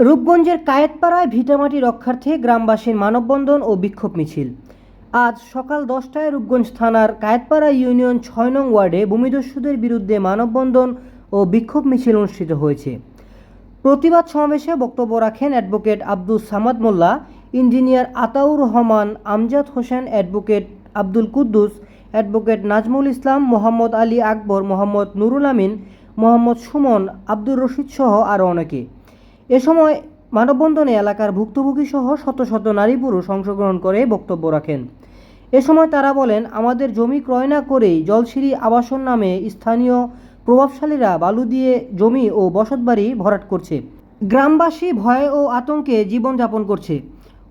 রূপগঞ্জের কায়েতপাড়ায় ভিটামাটি রক্ষার্থে গ্রামবাসীর মানববন্ধন ও বিক্ষোভ মিছিল। আজ সকাল দশটায় রূপগঞ্জ থানার কায়েতপাড়া ইউনিয়ন ছয় নং ওয়ার্ডে ভূমিদস্যুদের বিরুদ্ধে মানববন্ধন ও বিক্ষোভ মিছিল অনুষ্ঠিত হয়েছে। প্রতিবাদ সমাবেশে বক্তব্য রাখেন advocate Abdul Samad Molla, engineer Ataur Rahman, Amjad Hossain advocate Abdul Quddus, advocate Nazmul Islam, Mohammad Ali Akbar, Mohammad Nurul Amin, Mohammad Sumon, Abdur Rashid সহ আরও অনেকে। এ সময় মানববন্ধনে এলাকার ভুক্তভোগী সহ শত শত নারী পুরুষ অংশগ্রহণ করে বক্তব্য রাখেন। এ সময় তারা বলেন, আমাদের জমি ক্রয় না করেই জলশিরি আবাসন নামে স্থানীয় প্রভাবশালীরা বালু দিয়ে জমি ও বসতবাড়ি ভরাট করছে। গ্রামবাসী ভয় ও আতঙ্কে জীবনযাপন করছে।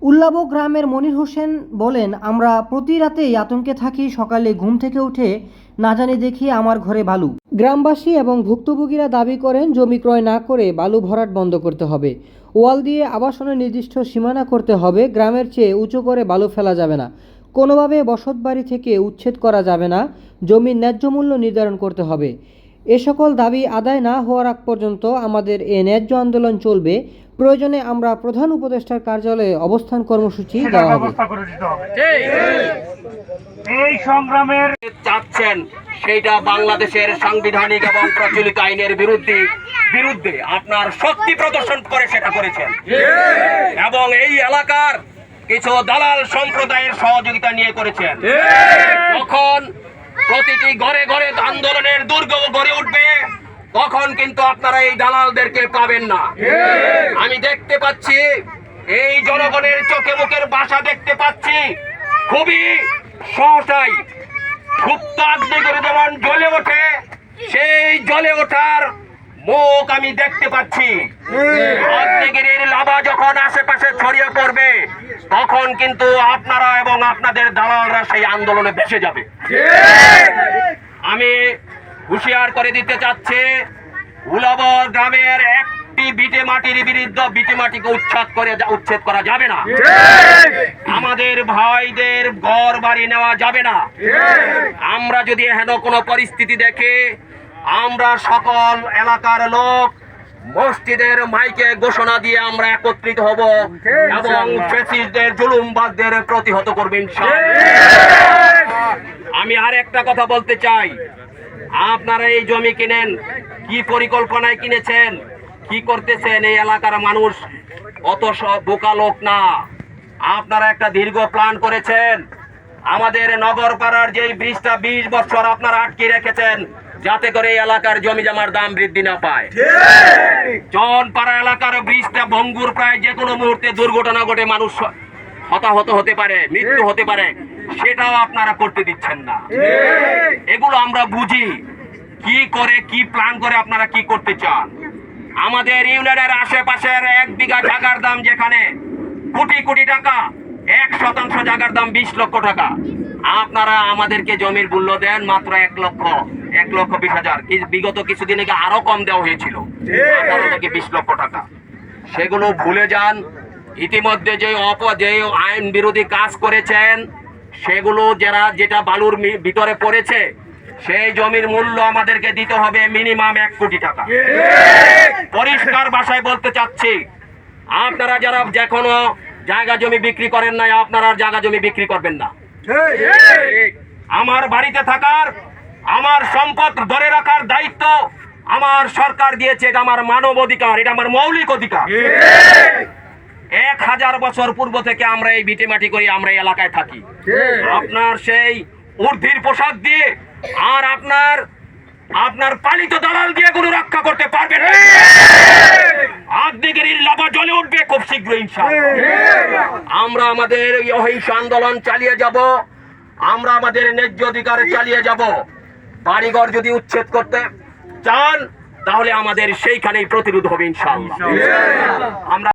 উল্লাব গ্রামের মনির হোসেন বলেন, আমরা প্রতি রাতেই আতঙ্কে থাকি, সকালে ঘুম থেকে উঠে না জানি দেখি আমার ঘরে বালু। গ্রামবাসী এবং ভুক্তভোগীরা দাবি করেন, জমি ক্রয় না করে বালু ভরাট বন্ধ করতে হবে। ওয়াল দিয়ে আবাসনের নির্দিষ্ট সীমানা করতে হবে, গ্রামের চেয়ে উঁচু করে বালু ফেলা যাবে না। কোনোভাবে বসতবাড়ি থেকে উচ্ছেদ করা যাবে না, জমির ন্যায্য মূল্য নির্ধারণ করতে হবে। এ সকল দাবি আদায় না হওয়ার আগ পর্যন্ত আমাদের এ ন্যায্য আন্দোলন চলবে। প্রয়োজনে আমরা প্রধান উপদেষ্টার কার্যালয়ে অবস্থান কর্মসূচি দেওয়া হবে। করে এই সংগ্রামের চাচ্ছেন সেইটা বাংলাদেশের সাংবিধানিক এবং প্রচলিত আইনের বিরুদ্ধে বিরুদ্ধে আপনার শক্তি প্রদর্শন করে সেটা করেছেন। এবং এই এলাকার কিছু দালাল সম্প্রদায়ের সহযোগিতা নিয়ে করেছেন। তখন প্রতিটি ঘরে ঘরে আন্দোলনের দুর্গ গড়ে উঠবে তখন কিন্তু আপনারা এই দালালদেরকে পাবেন না। আমি দেখতে পাচ্ছি এই জনগণের চোখে মুখের বাসা দেখতে পাচ্ছি। খুবই সহসাই সুপ্ত করে যেমন জ্বলে ওঠে সেই জ্বলে ওঠার মুখ আমি দেখতে পাচ্ছি। অগ্নিগিরির লাভা যখন আশেপাশে ছড়িয়ে পড়বে তখন কিন্তু আপনারা এবং আপনাদের দালালরা সেই আন্দোলনে ভেসে যাবে। আমি হুঁশিয়ার করে দিতে চাচ্ছে উলাবর গ্রামের একটি বিটে মাটির বিরুদ্ধে বিটে মাটিকে উচ্ছেদ করে উচ্ছেদ করা যাবে না। আমাদের ভাইদের ঘর বাড়ি নেওয়া যাবে না। আমরা যদি হেন কোনো পরিস্থিতি দেখে আমরা সকল এলাকার লোক মসজিদের মাইকে ঘোষণা দিয়ে আমরা একত্রিত হব এবং ফেসিসদের জুলুমবাদদের প্রতিহত করবেন আমি আর একটা কথা বলতে চাই। আপনারা এই জমি কিনেন কি পরিকল্পনায় কিনেছেন কি করতেছেন এই এলাকার মানুষ? অত বোকা লোক না। আপনারা একটা দীর্ঘ প্ল্যান করেছেন। আমাদের নগরপাড়ার যেই ব্রিজটা বিশ বছর আপনারা আটকে রেখেছেন যাতে করে এই এলাকার জমি জমার দাম বৃদ্ধি না পায়। চনপাড়া এলাকার ব্রিজটা ভঙ্গুর প্রায় যে কোনো মুহূর্তে দুর্ঘটনা ঘটে মানুষ হতাহত হতে পারে মৃত্যু হতে পারে সেটাও আপনারা করতে দিচ্ছেন না। এগুলো আমরা বুঝি। কি করে কি প্ল্যান করে আপনারা কি করতে চান? আমাদের ইউনিয়নের আশেপাশের এক বিঘা জায়গার দাম যেখানে কোটি কোটি টাকা এক শতাংশ জায়গার দাম বিশ লক্ষ টাকা। আপনারা আমাদেরকে জমির মূল্য দেন মাত্র এক লক্ষ এক লক্ষ বিশ হাজার। বিগত কিছুদিন আগে আরও কম দেওয়া হয়েছিল। আঠারো থেকে বিশ লক্ষ টাকা। সেগুলো ভুলে যান ইতিমধ্যে যে অপ যে আইন বিরোধী কাজ করেছেন, সেগুলো যারা যেটা বালুর ভিতরে পড়েছে, সেই জমির মূল্য আমাদেরকে দিতে হবে মিনিমাম এক কোটি টাকা। পরিষ্কার ভাষায় বলতে চাচ্ছি, আপনারা যারা যে কোনো জায়গা জমি বিক্রি করেন নাই, আপনারা জায়গা জমি বিক্রি করবেন না। আমার বাড়িতে থাকার, আমার সম্পদ ধরে রাখার দায়িত্ব আমার সরকার দিয়েছে, এটা আমার মানব অধিকার, এটা আমার মৌলিক অধিকার। এক হাজার বছর পূর্ব থেকে আমরা এই বিটে মাটি করি আমরা এই এলাকায় থাকি। আপনার সেই ঊর্ধ্বির পোশাক দিয়ে আর আপনার আপনার পালিত দালাল দিয়ে কোনো রক্ষা করতে পারবেন না। আগ্নেগিরির লাভা জ্বলে উঠবে খুব শীঘ্র আমরা আমাদের অহিংস আন্দোলন চালিয়ে যাব আমরা আমাদের ন্যায্য অধিকার চালিয়ে যাব। বাড়িঘর যদি উচ্ছেদ করতে চান তাহলে আমাদের সেইখানেই প্রতিরোধ হবে ইনশাআল্লাহ। আমরা